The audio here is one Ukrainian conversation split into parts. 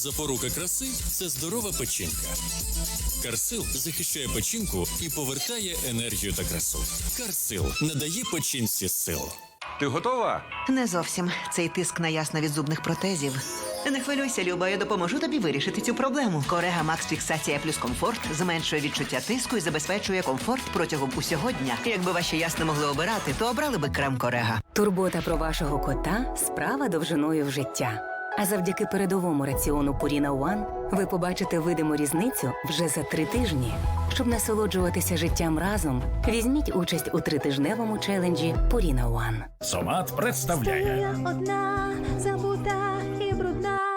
запорука краси це здорова печінка. Карсил захищає печінку і повертає енергію та красу. Карсил надає печінці сил. Ти готова? Не зовсім. Цей тиск на ясно від зубних протезів. Не хвилюйся, Люба, я допоможу тобі вирішити цю проблему. Корега Макс Фіксація плюс комфорт зменшує відчуття тиску і забезпечує комфорт протягом усього дня. Якби ваші ясно могли обирати, то обрали би крем Корега. Турбота про вашого кота справа довжиною в життя. А завдяки передовому раціону Purina One ви побачите видиму різницю вже за три тижні. Щоб насолоджуватися життям разом, візьміть участь у тритижневому челенджі Purina One. Сомат представляє. Я одна забута і брудна.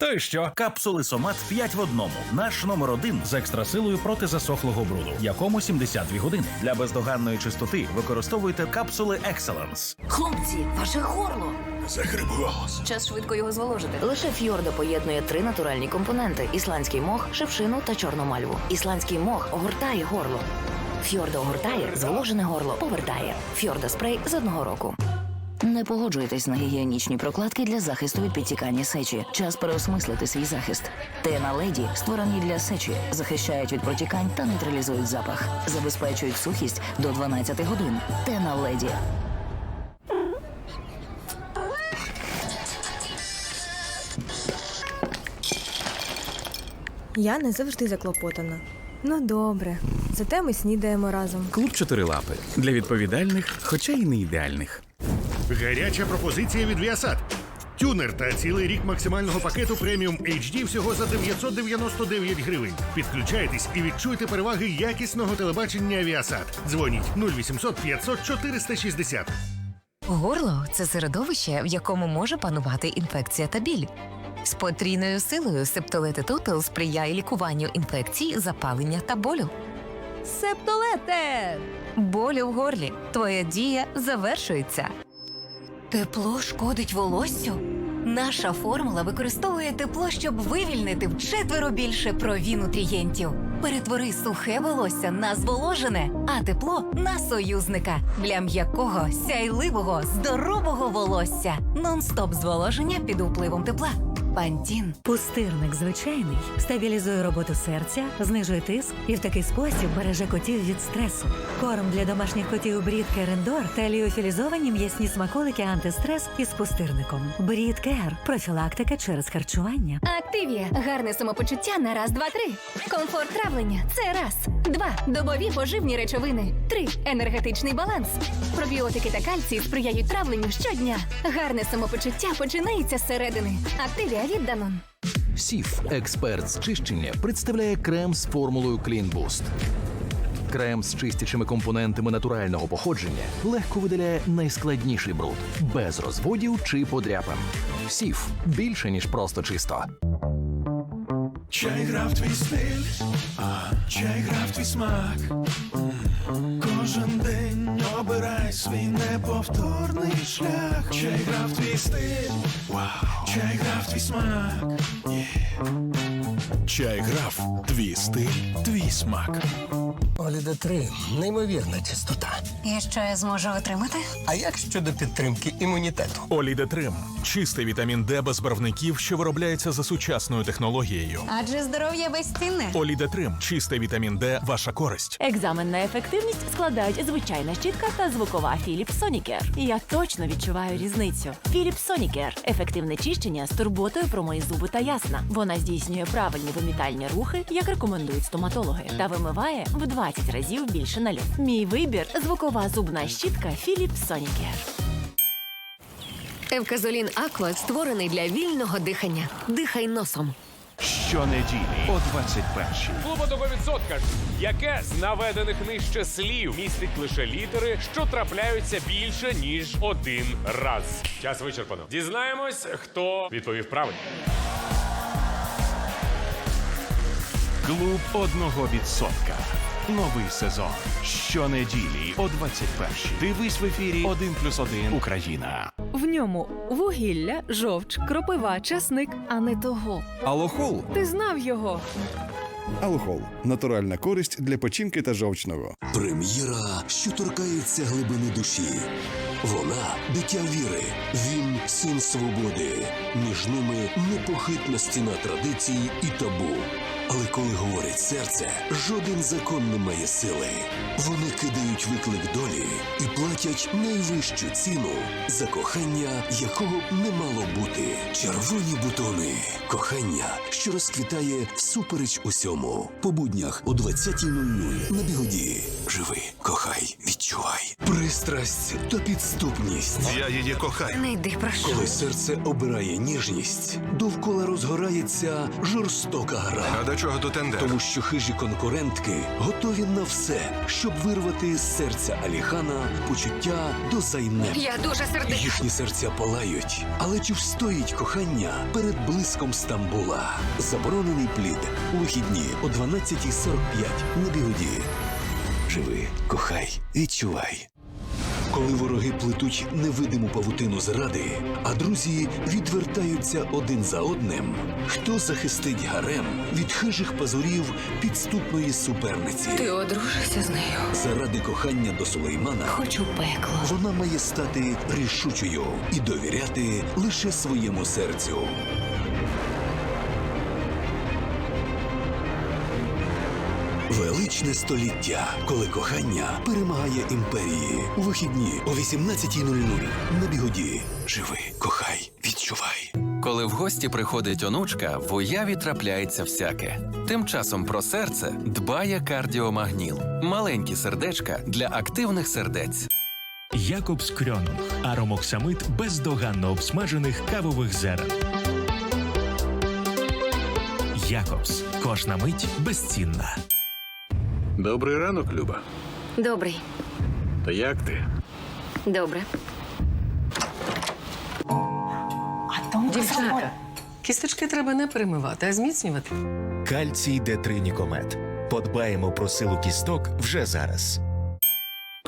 То й що? Капсули Сомат 5 в одному. Наш номер один з екстрасилою проти засохлого бруду, якому 72 години. Для бездоганної чистоти використовуйте капсули Excellence. Хлопці, ваше горло! Захрип. Час швидко його зволожити. Лише фьордо поєднує три натуральні компоненти: ісландський мох, шипшину та чорну мальву. Ісландський мох огортає горло. Фьордо огортає, зволожене горло повертає. Фьордо спрей з одного року. Не погоджуйтесь на гігієнічні прокладки для захисту від підтікання сечі. Час переосмислити свій захист. Тена леді створені для сечі, захищають від протікань та нейтралізують запах, забезпечують сухість до 12 годин. Тена леді. Я не завжди заклопотана. Ну добре, зате ми снідаємо разом. Клуб чотирилапи для відповідальних, хоча й не ідеальних. Гаряча пропозиція від Viasat. Тюнер та цілий рік максимального пакету преміум HD всього за 999 гривень. Підключайтесь і відчуйте переваги якісного телебачення Viasat. Дзвоніть 0800 500 460. Горло це середовище, в якому може панувати інфекція та біль. З потрійною силою септолети Тотал сприяє лікуванню інфекцій, запалення та болю. Септолете! Болю в горлі. Твоя дія завершується. Тепло шкодить волоссю? Наша формула використовує тепло, щоб вивільнити вчетверо більше прові нутрієнтів. Перетвори сухе волосся на зволожене, а тепло на союзника для м'якого, сяйливого, здорового волосся. Нон-стоп зволоження під впливом тепла. Пантін. Пустирник звичайний стабілізує роботу серця, знижує тиск і в такий спосіб береже котів від стресу. Корм для домашніх котів Брід Керендор та ліофілізовані м'ясні смаколики антистрес із пустирником. Брід Кер профілактика через харчування. Активія. Гарне самопочуття на раз, два, три. Комфорт травлення. Це раз. Два. Добові поживні речовини. Три. Енергетичний баланс. Пробіотики та кальцій сприяють травленню щодня. Гарне самопочуття починається зсередини. Активія від Данон. Сіф, експерт з чищення, представляє крем з формулою Clean Boost. Крем з чистячими компонентами натурального походження легко видаляє найскладніший бруд без розводів чи подряпин. Сіф більше ніж просто чисто. Чай грав твій стиль, а чай грав твій смак. Кожен день обирай свій неповторний шлях. Чай грав твій стиль, чай грав твій смак. Чай грав твій стиль, твій смак. Оліда 3 неймовірна чистота. І що я зможу отримати? А як щодо підтримки імунітету? Олідетрим чистий вітамін Д без барвників, що виробляється за сучасною технологією. Адже здоров'я безцінне. Олідетрим чистий вітамін Д, ваша користь. Екзамен на ефективність складають звичайна щітка та звукова Philips Sonicare. Я точно відчуваю різницю. Philips Sonicare – ефективне чищення з турботою про мої зуби та ясна. Вона здійснює правильні вимітальні рухи, як рекомендують стоматологи, та вимиває в 20 разів більше налю. Мій вибір звукова зубна щітка Philips Sonicare. Евказолін Аква створений для вільного дихання. Дихай носом. Щонеділі о 21-й. Клубодова відсотка, яке з наведених нижче слів містить лише літери, що трапляються більше ніж один раз. Час вичерпано. Дізнаємось, хто відповів правильно. Клуб одного відсотка. Новий сезон. Щонеділі о 21-й. Дивись в ефірі 1 плюс 1 Україна. В ньому вугілля, жовч, кропива, часник, а не того. Алохол. Ти знав його. Алохол натуральна користь для печінки та жовчного. Прем'єра, що торкається глибини душі. Вона дитя віри, він син свободи. Між ними непохитна стіна традицій і табу. Але коли говорить серце, жоден закон не має сили. Вони кидають виклик долі і платять найвищу ціну за кохання, якого б не мало бути. Червоні бутони. Кохання, що розквітає всупереч усьому. По буднях о 20.00 на бігоді. Живи, кохай, відчувай. Пристрасть та підступність. Я її кохаю. Не йди, прошу. Коли серце обирає ніжність, довкола розгорається жорстока гра. До чого тут ендер? Тому що хижі конкурентки готові на все, щоб вирвати з серця Аліхана почуття до зайнеп. Я дуже сердита. Їхні серця палають, але чи встоїть кохання перед блиском Стамбула? Заборонений плід у вихідні о 12.45 на бігоді. Живи, кохай, відчувай. Коли вороги плетуть невидиму павутину зради, а друзі відвертаються один за одним, хто захистить гарем від хижих пазурів підступної суперниці? Ти одружишся з нею. Заради кохання до Сулеймана Хочу пекло. вона має стати рішучою і довіряти лише своєму серцю. Величне століття, коли кохання перемагає імперії. У вихідні о 18.00 на бігоді. Живи, кохай, відчувай. Коли в гості приходить онучка, в уяві трапляється всяке. Тим часом про серце дбає кардіомагніл. Маленькі сердечка для активних сердець. Якобс Крьонунг. Аромоксамид бездоганно обсмажених кавових зерен. Якобс. Кожна мить безцінна. Добрий ранок, Люба. Добрий. Та як ти? Добре. Дівчата, кісточки треба не перемивати, а зміцнювати. Кальцій Д3 Нікомет. Подбаємо про силу кісток вже зараз.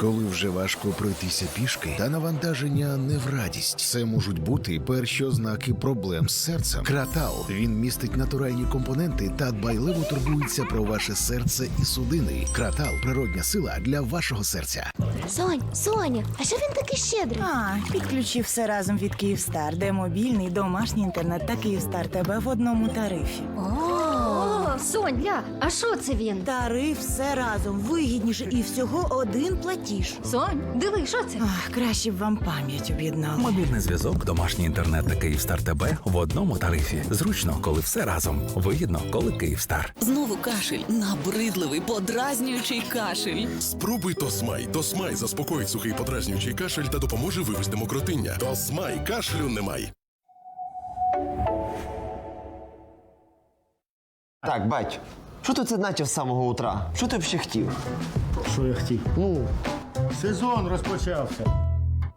Коли вже важко пройтися пішки, та навантаження не в радість. Це можуть бути перші ознаки проблем з серцем. Кратал він містить натуральні компоненти та дбайливо турбується про ваше серце і судини. Кратал природня сила для вашого серця. Сонь, Соня, а що він такий щедрий? А, підключив все разом від Київстар, де мобільний, домашній інтернет та Київстар тебе в одному тарифі. О, Сонь, ля, а що це він? Тариф все разом вигідніше і всього один платіж. Сонь, диви, що це? Ах, краще б вам пам'ять об'єднали. Мобільний зв'язок, домашній інтернет та Київстар ТБ в одному тарифі. Зручно, коли все разом. Вигідно, коли Київстар. Знову кашель, набридливий, подразнюючий кашель. Спробуй Тосмай. Тосмай заспокоїть сухий подразнюючий кашель та допоможе вивести мокротиння. Тосмай кашлю немає. Так, бать, що ти це начав з самого утра? Що ти взагалі хотів? Що я хотів? Ну, сезон розпочався.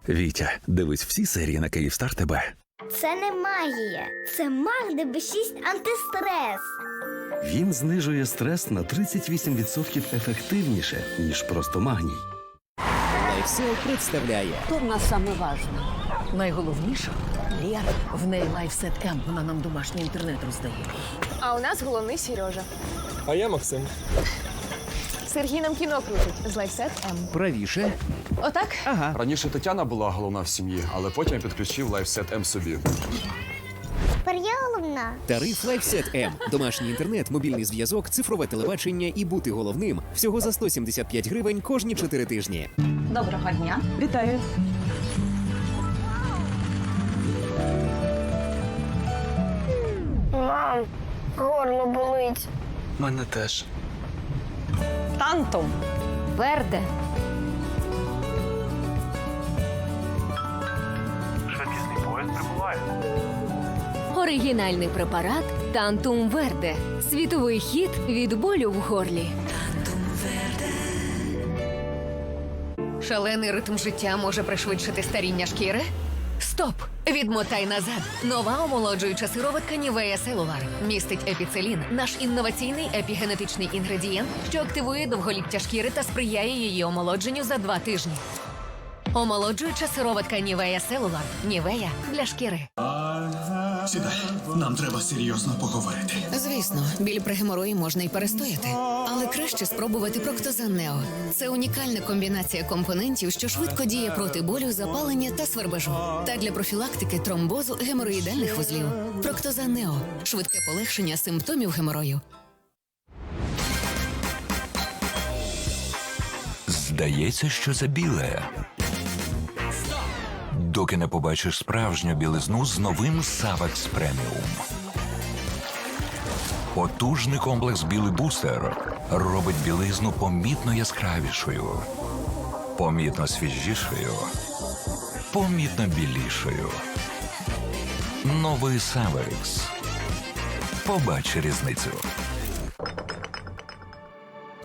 Вітя, дивись всі серії на Київстар ТБ. Це не магія. Це маг ДБ6 антистрес. Він знижує стрес на 38% ефективніше, ніж просто магній. Лайфсел представляє Хто в нас саме? Найголовніше Лєра. В неї лайфсет М. Вона нам домашній інтернет роздає. А у нас головний Сережа. А я Максим. Сергій нам кіно крутить з лайфсет М. Правіше. Отак? Ага. Раніше Тетяна була головна в сім'ї, але потім я підключив лайфсет М собі. Тепер я головна. тариф Лайфсет М. Домашній інтернет, мобільний зв'язок, цифрове телебачення і бути головним всього за 175 гривень кожні 4 тижні. Доброго дня. Вітаю. Горло болить. Мене теж. Тантум. Верде. Швидкісний поїзд прибуває. Оригінальний препарат Тантум Верде. Світовий хід від болю в горлі. Шалений ритм життя може пришвидшити старіння шкіри? Стоп! Відмотай назад. Нова омолоджуюча сироватка Нівея Селулар містить епіцелін, наш інноваційний епігенетичний інгредієнт, що активує довголіття шкіри та сприяє її омолодженню за два тижні. Омолоджуюча сироватка Нівея Селулар. Нівея для шкіри. Сідай, нам треба серйозно поговорити. Звісно, біль при геморої можна і перестояти, але краще спробувати Проктозан Нео. Це унікальна комбінація компонентів, що швидко діє проти болю, запалення та свербежу, та для профілактики тромбозу геморроїдальних вузлів. Проктозан Нео швидке полегшення симптомів геморою. Здається, що це біле. Доки не побачиш справжню білизну з новим Savax Premium. Потужний комплекс білий бустер робить білизну помітно яскравішою, помітно свіжішою, помітно білішою. Новий Savax. Побач різницю.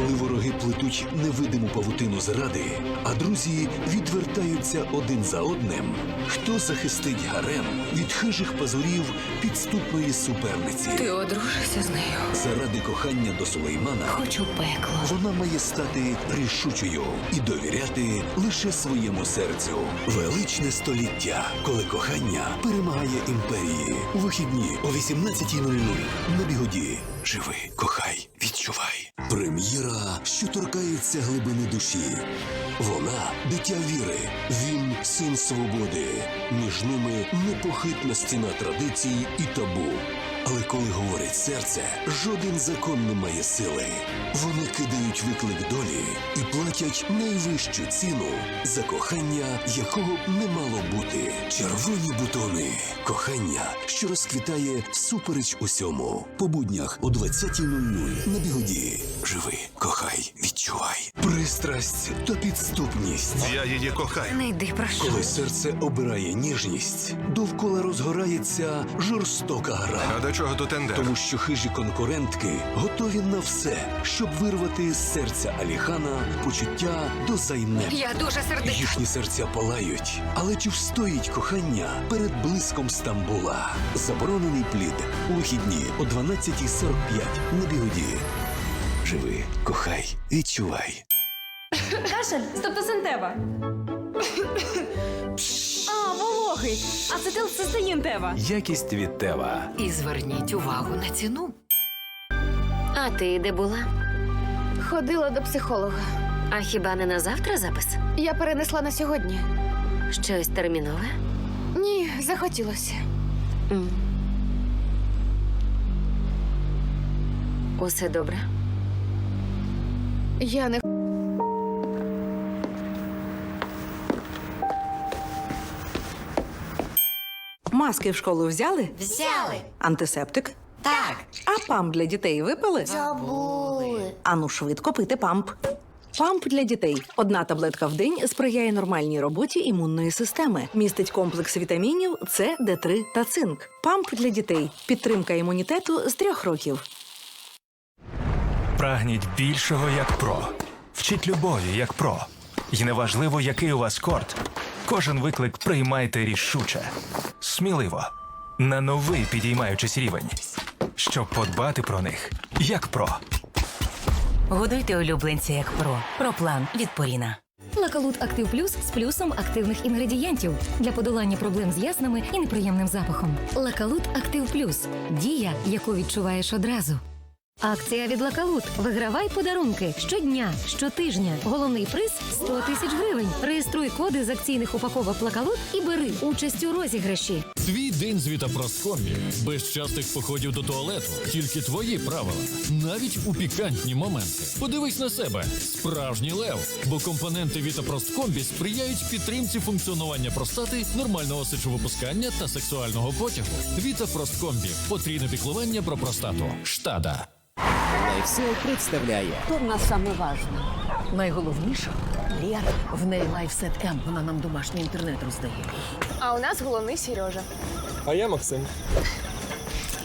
Коли вороги плетуть невидиму павутину зради, а друзі відвертаються один за одним, хто захистить гарем від хижих пазурів підступної суперниці? Ти одружишся з нею. Заради кохання до Сулеймана Хочу пекло. вона має стати рішучою і довіряти лише своєму серцю. Величне століття, коли кохання перемагає імперії. У вихідні о 18.00 на бігоді. Живи, кохай, відчувай. Прем'єра, що торкається глибини душі. Вона дитя віри, він син свободи. Між ними непохитна стіна традицій і табу. Але коли говорить серце, жоден закон не має сили. Вони кидають виклик долі і платять найвищу ціну за кохання, якого б не мало бути. Червоні бутони. Кохання, що розквітає всупереч усьому. По буднях о 20.00 на бігоді. Живи, кохай, відчувай. Пристрасть та підступність. Я її кохаю. Не йди, прошу. Коли серце обирає ніжність, довкола розгорається жорстока гра. А до чого тут тендер? Тому що хижі конкурентки готові на все, щоб вирвати з серця Аліхана почуття до зайнеп. Я дуже сердита. Їхні серця палають, але чи встоїть кохання перед блиском Стамбула? Заборонений плід у вихідні о 12.45 на бігоді. Живи, кохай, відчувай. Кашель, стептосинтева. А, вологий. Ацетилцистеїн-тева. Якість від Тева. І зверніть увагу на ціну. А ти де була? Ходила до психолога. А хіба не на завтра запис? Я перенесла на сьогодні. Щось термінове? Ні, захотілося. М. Усе добре? Я не Маски в школу взяли? Взяли. Антисептик? Так. А памп для дітей випили? Забули. Ану швидко пити памп. Памп для дітей. Одна таблетка в день сприяє нормальній роботі імунної системи. Містить комплекс вітамінів С, Д3 та цинк. Памп для дітей. Підтримка імунітету з трьох років. Прагніть більшого як про. Вчіть любові як про. І неважливо, який у вас корт. Кожен виклик приймайте рішуче. Сміливо. На новий підіймаючись рівень. Щоб подбати про них як про. Годуйте улюбленця як про. Проплан від Поріна. Лакалут Актив Плюс з плюсом активних інгредієнтів для подолання проблем з ясними і неприємним запахом. Лакалут Актив Плюс дія, яку відчуваєш одразу. Акція від Лакалут. Вигравай подарунки щодня, щотижня. Головний приз 100 тисяч гривень. Реєструй коди з акційних упаковок Лакалут і бери участь у розіграші. Твій день з Вітапросткомбі. Без частих походів до туалету. Тільки твої правила. Навіть у пікантні моменти. Подивись на себе. Справжній лев. Бо компоненти Вітапросткомбі сприяють підтримці функціонування простати, нормального сечовипускання та сексуального потягу. Вітапросткомбі. Потрійне піклування про простату. Штада. Лайфсел представляє в нас саме? Найголовніше Лєра. В неї лайфсет М. Вона нам домашній інтернет роздає. А у нас головний Сережа. А я Максим.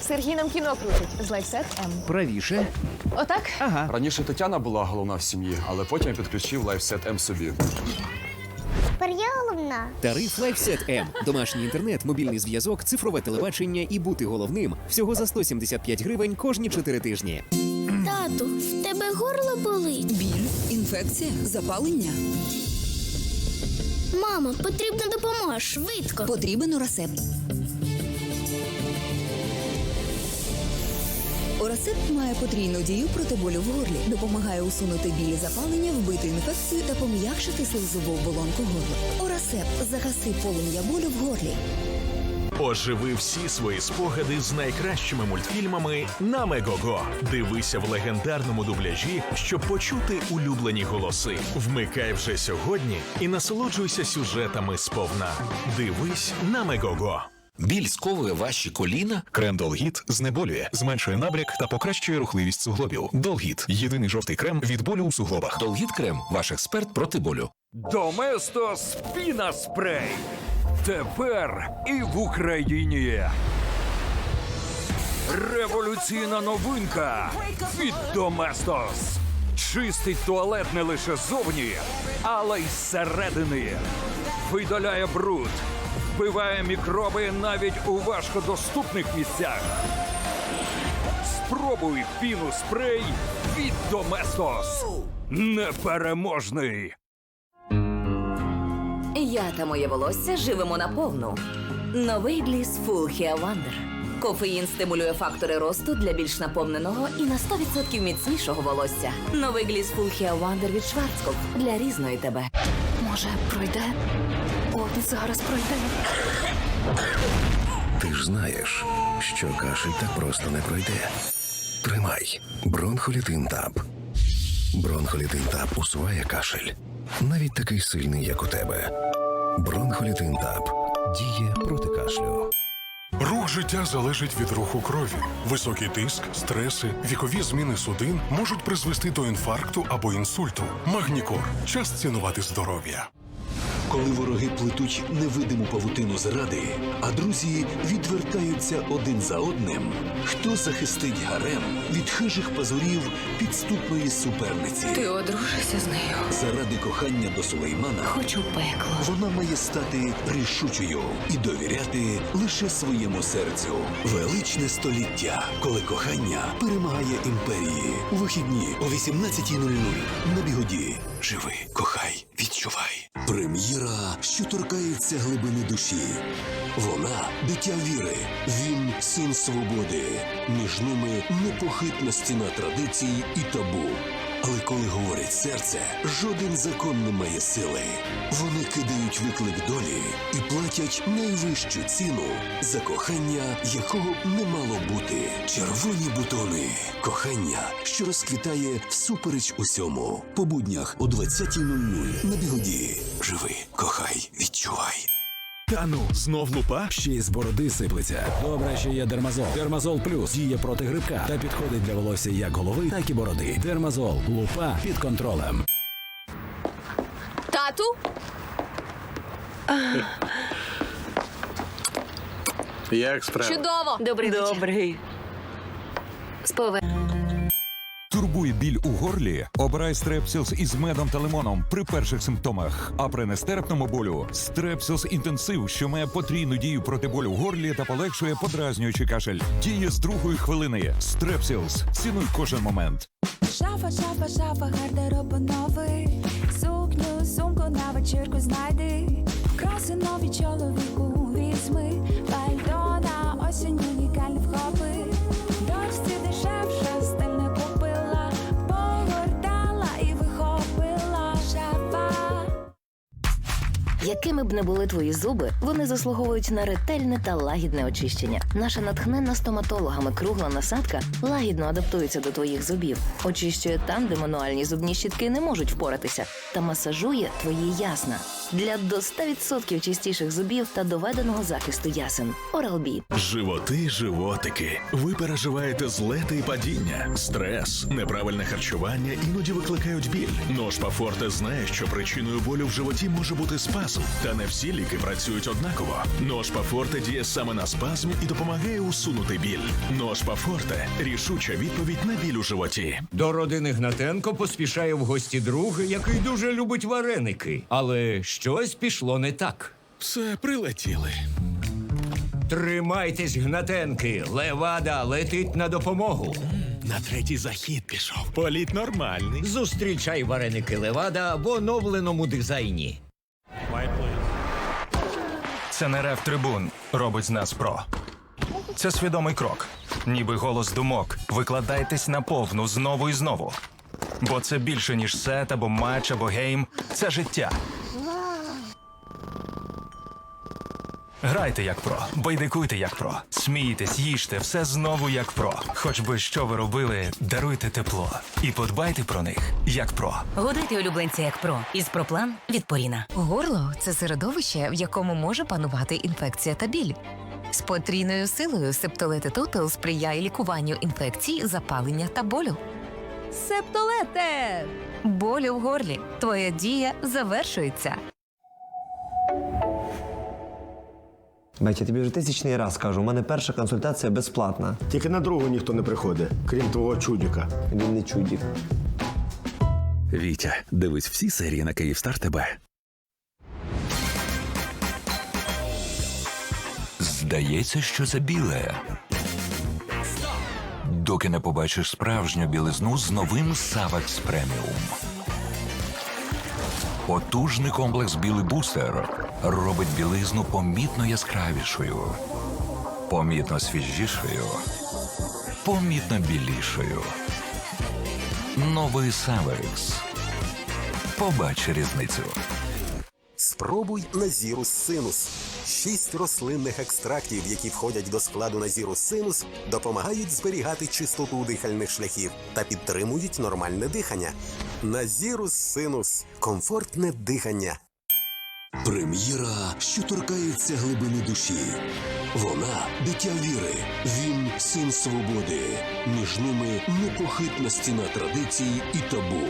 Сергій нам кіно крутить з лайфсет М. Правіше. Отак? Ага. Раніше Тетяна була головна в сім'ї, але потім я підключив LifeSet M собі. Тепер я головна. Тариф LifeSet M. Домашній інтернет, мобільний зв'язок, цифрове телебачення і бути головним всього за 175 гривень кожні 4 тижні. Тату, в тебе горло болить. Інфекція, запалення. Мамо, потрібна допомога швидко. Потрібен урасепт. Орасепт має потрійну дію проти болю в горлі, допомагає усунути біль і запалення, вбити інфекцію та пом'якшити слизову оболонку горла. Орасепт загаси полум'я болю в горлі. Оживи всі свої спогади з найкращими мультфільмами на Мегого. Дивися в легендарному дубляжі, щоб почути улюблені голоси. Вмикай вже сьогодні і насолоджуйся сюжетами сповна. Дивись на Мегого. Біль сковує ваші коліна. Крем Долгіт знеболює, зменшує набряк та покращує рухливість суглобів. Долгіт єдиний жовтий крем від болю у суглобах. Долгіт крем ваш експерт проти болю. Доместос Піна Спрей. Тепер і в Україні. Революційна новинка від Доместос. Чистить туалет не лише зовні, але й зсередини. Видаляє бруд, вбиває мікроби навіть у важкодоступних місцях. Спробуй піну спрей від Доместос. Непереможний. Я та моє волосся живемо наповну. Новий гліс Full Hair Wonder. Кофеїн стимулює фактори росту для більш наповненого і на 100% міцнішого волосся. Новий гліс Full Hair Wonder від Шварцкоп для різної тебе. Може, пройде? От зараз пройде. Ти ж знаєш, що кашель так просто не пройде. Тримай бронхолітин таб. Бронхолітин таб усуває кашель. Навіть такий сильний, як у тебе. Бронхолітин таб діє проти кашлю. Рух життя залежить від руху крові. Високий тиск, стреси, вікові зміни судин можуть призвести до інфаркту або інсульту. Магнікор час цінувати здоров'я. Коли вороги плетуть невидиму павутину зради, а друзі відвертаються один за одним, хто захистить гарем від хижих пазурів підступної суперниці? Ти одружишся з нею. Заради кохання до Сулеймана Хочу пекло. вона має стати рішучою і довіряти лише своєму серцю. Величне століття, коли кохання перемагає імперії. У вихідні о 18.00 на бігоді. Живи, кохай, відчувай. Прем'єра, що торкається глибини душі. Вона дитя віри, він син свободи. Між ними непохитна стіна традицій і табу. Але коли говорить серце, жоден закон не має сили. Вони кидають виклик долі і платять найвищу ціну за кохання, якого б не мало бути. Червоні бутони. Кохання, що розквітає всупереч усьому. По буднях о 20.00 на бігоді. Живи, кохай, відчувай. Та ну, знов лупа? Ще й з бороди сиплеться. Добре, що є дермазол. Дермазол плюс діє проти грибка та підходить для волосся як голови, так і бороди. Дермазол. Лупа під контролем. Тату? Як справа? Чудово! Добрий вечір. Добрий. Спове. Турбує біль у горлі? Обирай стрепсілс із медом та лимоном при перших симптомах. А при нестерпному болю стрепсілс інтенсив, що має потрійну дію проти болю в горлі та полегшує подразнюючий кашель. Діє з другої хвилини. Стрепсілс. Цінуй кожен момент. Шафа, шафа, шафа, гардероб новий. Сукню, сумку на вечірку знайди. Краси нові чоловіку Якими б не були твої зуби, вони заслуговують на ретельне та лагідне очищення. Наша натхненна стоматологами кругла насадка лагідно адаптується до твоїх зубів, очищує там, де мануальні зубні щітки не можуть впоратися, та масажує твої ясна для до 100% чистіших зубів та доведеного захисту ясен. Oral-B. Животи, животики. Ви переживаєте злети і падіння, стрес, неправильне харчування іноді викликають біль. Нож Пафорте знає, що причиною болю в животі може бути спазм. Та не всі ліки працюють однаково. Ношпа Форте діє саме на спазм і допомагає усунути біль. Ношпа Форте рішуча відповідь на біль у животі. До родини Гнатенко поспішає в гості друг, який дуже любить вареники. Але щось пішло не так. Все прилетіли. Тримайтесь, Гнатенки! Левада летить на допомогу. На третій захід пішов. Політ нормальний. Зустрічай вареники Левада в оновленому дизайні. Це не рев трибун робить з нас про. Це свідомий крок. Ніби голос думок. Викладайтесь на повну знову і знову. Бо це більше, ніж сет або матч, або гейм. Це життя. Грайте як про, байдикуйте як про, смійтесь, їжте, все знову як про. Хоч би що ви робили, даруйте тепло і подбайте про них як про. Годуйте улюбленця як про із проплан від Поріна. Горло це середовище, в якому може панувати інфекція та біль. З потрійною силою септолети Тотал сприяє лікуванню інфекцій, запалення та болю. Септолете! Болю в горлі. Твоя дія завершується. Бать, я тобі вже тисячний раз кажу, у мене перша консультація безплатна. Тільки на другу ніхто не приходить, крім твого чудіка. Він не чудік. Вітя, дивись всі серії на Київстар ТБ. Здається, що це біле. Доки не побачиш справжню білизну з новим Savax Premium. Потужний комплекс білий бустер робить білизну помітно яскравішою, помітно свіжішою, помітно білішою. Новий Savax. Побач різницю. Спробуй Назірус Синус. Шість рослинних екстрактів, які входять до складу Назірус Синус, допомагають зберігати чистоту дихальних шляхів та підтримують нормальне дихання. Назірус Синус комфортне дихання. Прем'єра, що торкається глибини душі. Вона дитя віри, він син свободи. Між ними непохитна стіна традицій і табу.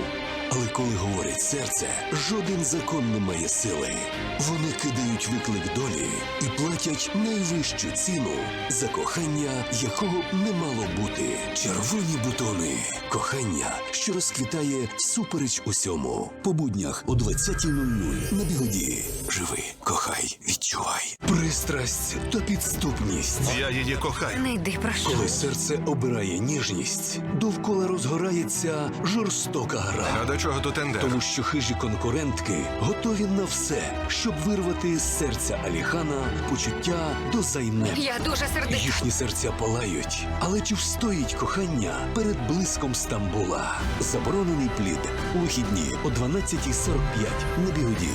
Але коли говорить серце, жоден закон не має сили. Вони кидають виклик долі і платять найвищу ціну за кохання, якого б не мало бути. Червоні бутони. Кохання, що розквітає всупереч усьому. По буднях о 20.00 на бігоді. Живи, кохай, відчувай. Пристрасть та підступність. Я її кохаю. Не йди прошу. Коли серце обирає ніжність, довкола розгорається жорстока гра. До чого тут ендер? Тому що хижі конкурентки готові на все, щоб вирвати з серця Аліхана почуття до зайнеп. Я дуже сердита. Їхні серця палають, але чи встоїть кохання перед блиском Стамбула? Заборонений плід у вихідні о 12.45 на бігоді.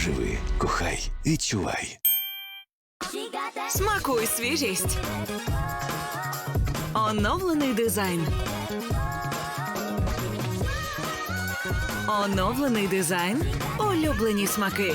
Живи, кохай, відчувай. Смакуй свіжість. Оновлений дизайн. Оновлений дизайн. Улюблені смаки.